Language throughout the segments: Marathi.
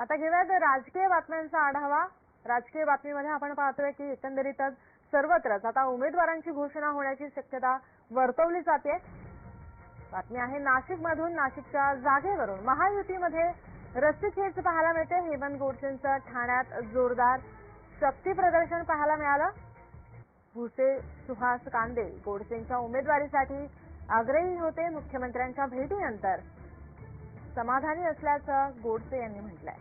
आता घेऊयात राजकीय बातम्यांचा आढावा. राजकीय बातमीमध्ये आपण पाहतोय की एकंदरीतच सर्वत्रच आता उमेदवारांची घोषणा होण्याची शक्यता वर्तवली जाते. बातमी आहे नाशिकमधून. नाशिकच्या जागेवरून महायुतीमध्ये रस्सीखेच पाहायला मिळते. हेमंत गोडसेंचं ठाण्यात जोरदार शक्ती प्रदर्शन पाहायला मिळालं. भुसे सुहास कांदे गोडसेंच्या उमेदवारीसाठी आग्रही होते मुख्यमंत्र्यांच्या भेटीनंतर. समाधानी असल्याचं गोडसे यांनी म्हटलंय.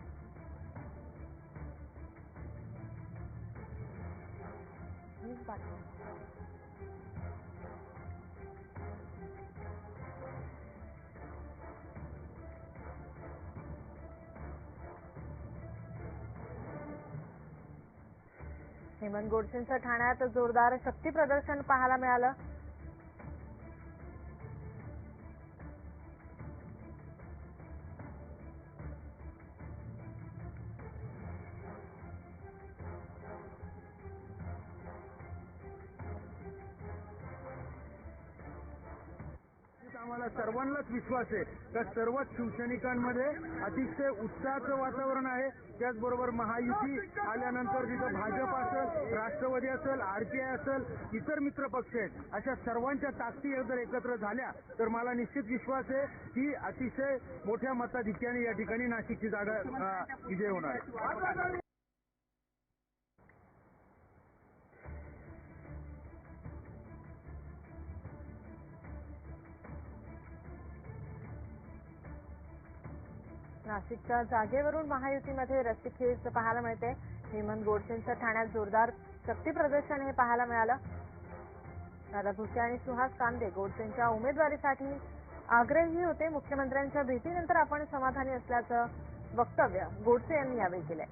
हेमंत गोडसेंचं ठाण्यात जोरदार शक्ती प्रदर्शन पाहायला मिळालं. आम्हाला सर्वांनाच विश्वास आहे. का सर्वच शिवसैनिकांमध्ये अतिशय उत्साहाचं वातावरण आहे. त्याचबरोबर महायुती आल्यानंतर तिथं भाजप असेल राष्ट्रवादी असेल आरपीआय असेल इतर मित्र पक्ष आहेत अशा सर्वांच्या ताकदी जर एकत्र झाल्या तर मला निश्चित विश्वास आहे की अतिशय मोठ्या मताधिक्याने या ठिकाणी नाशिकची जागा विजय होणार आहे. नाशिकच्या जागेवरून महायुतीमध्ये रस्सीखेच पाहायला मिळते. हेमंत गोडसेंचं ठाण्यात जोरदार शक्ती प्रदर्शन हे पाहायला मिळालं. दादा भुसे आणि सुहास कांदे गोडसेंच्या उमेदवारीसाठी आग्रही होते. मुख्यमंत्र्यांच्या भेटीनंतर आपण समाधानी असल्याचं वक्तव्य गोडसे यांनी यावेळी केलंय.